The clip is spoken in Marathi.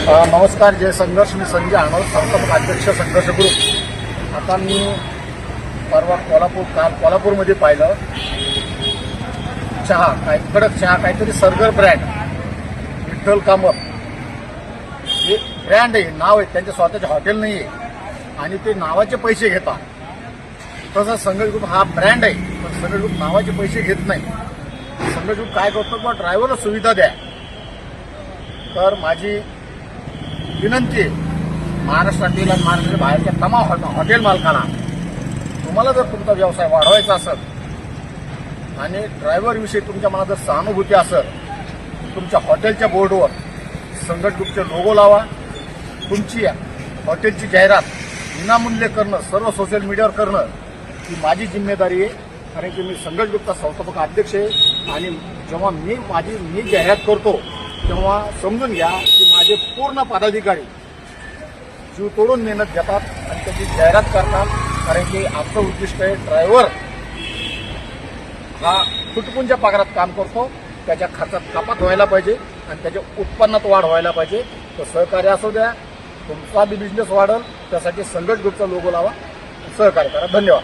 नमस्कार जय संघर्ष मी संजय आनंद संस्थापक अध्यक्ष संघर्ष ग्रुप आता मी परवा कोल्हापूर काल कोल्हापूरमध्ये पाहिलं. चहा काय कडक चहा काहीतरी सरगर ब्रँड विठ्ठल कामत. हे ब्रँड आहे नाव आहे त्यांचे स्वतःचे हॉटेल नाही आहे आणि ते नावाचे पैसे घेतात. तसं संघर्ष ग्रुप हा ब्रँड आहे पण संघर्ष ग्रुप नावाचे पैसे घेत नाही. संघर्ष ग्रुप काय करतो? पण ड्रायव्हरला सुविधा द्या. तर माझी विनंती आहे. महाराष्ट्रातील आणि महाराष्ट्र बाहेरच्या तमाम हॉ- हॉटेल मालकांना तुम्हाला जर तुमचा व्यवसाय वाढवायचा असेल आणि ड्रायव्हरविषयी तुमच्या मनात जर सहानुभूती असेल तुमच्या हॉटेलच्या बोर्डवर संघट ग्रुपचे लोगो लावा. तुमची हॉटेलची जाहिरात विनामूल्य करणं सर्व सोशल मीडियावर करणं ही माझी जिम्मेदारी आहे. कारण की मी संघट ग्रुपचा संस्थापक अध्यक्ष आहे आणि जेव्हा मी माझी मी जाहिरात करतो तेव्हा समजून घ्या की माझे पूर्ण पदाधिकारी जीव तोडून मेहनत घेतात आणि त्याची जाहिरात करतात कारण की आमचं उद्दिष्ट आहे ड्रायव्हर हा फुटपूंच्या पगारात काम करतो त्याच्या खर्चात कपात व्हायला पाहिजे आणि त्याच्या उत्पन्नात वाढ व्हायला पाहिजे. तर सहकार्य असू द्या तुमचा बी बिझनेस वाढेल त्यासाठी संघट ग्रुपचा लोगो लावा सहकार्य करा. धन्यवाद.